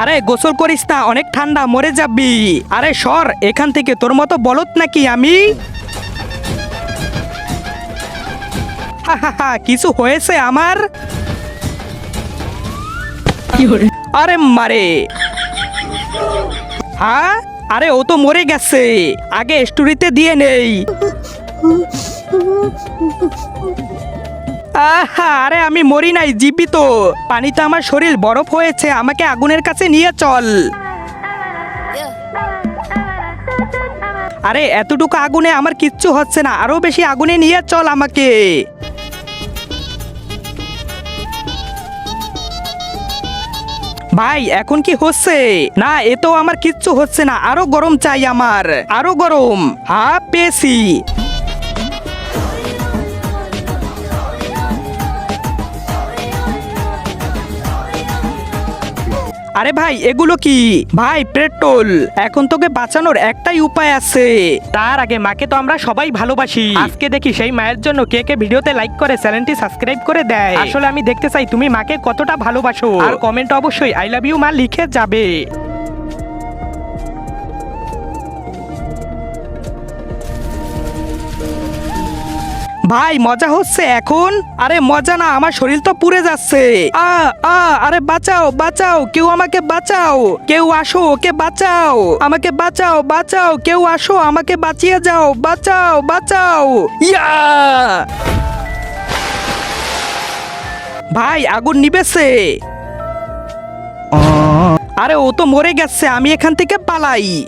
আরে গোসল করিস না, অনেক ঠান্ডা, মরে যাবি। আরে সর, এখান থেকে তোর মতো বলত নাকি আমি? কিছু হয়েছে আমার? আরে মারে। হ্যাঁ? আরে ও তো মরে গেছে। আগে স্টোরিতে দিয়ে নেই। আরে আমি মরি নাই, জীবিত। পানিতে আমার শরীর বরফ হয়েছে, আমাকে আগুনের কাছে নিয়ে চল। আরে, এতটুকু আগুনে আমার কিচ্ছু হচ্ছে না, আরও বেশি আগুনে নিয়ে চল আমাকে। ভাই, এখন কি হচ্ছে? না এ তো আমার কিচ্ছু হচ্ছে না, আরও গরম চাই আমার, আরও গরম। হ্যাঁ পেয়েছি। আরে ভাই, এগুলো কি? ভাই, পেট্রোল। এখন তোকে বাঁচানোর একটাই উপায় আছে। তার আগে মাকে তো আমরা সবাই ভালোবাসি। আজকে দেখি সেই মায়ের জন্য কে কে ভিডিওতে লাইক করে, চ্যানেলটি সাবস্ক্রাইব করে দেয়। আসলে আমি দেখতে চাই তুমি মাকে কতটা ভালোবাসো। আর কমেন্ট অবশ্যই আই লাভ ইউ মা লিখে যাবে। ভাই, মজা হচ্ছে এখন? আরে, মজা না, আমার শরীর তো পুড়ে যাচ্ছে। আ আ, আরে, বাঁচাও বাঁচাও, কেউ আমাকে বাঁচাও। কেউ আসো, ওকে বাঁচাও। আমাকে বাঁচাও বাঁচাও, কেউ আসো, আমাকে বাঁচিয়ে যাও। বাঁচাও বাঁচাও। ইয়া! ভাই, আগুন নিবেছে আরে, ও তো মরে গেছে, আমি এখান থেকে পালাই।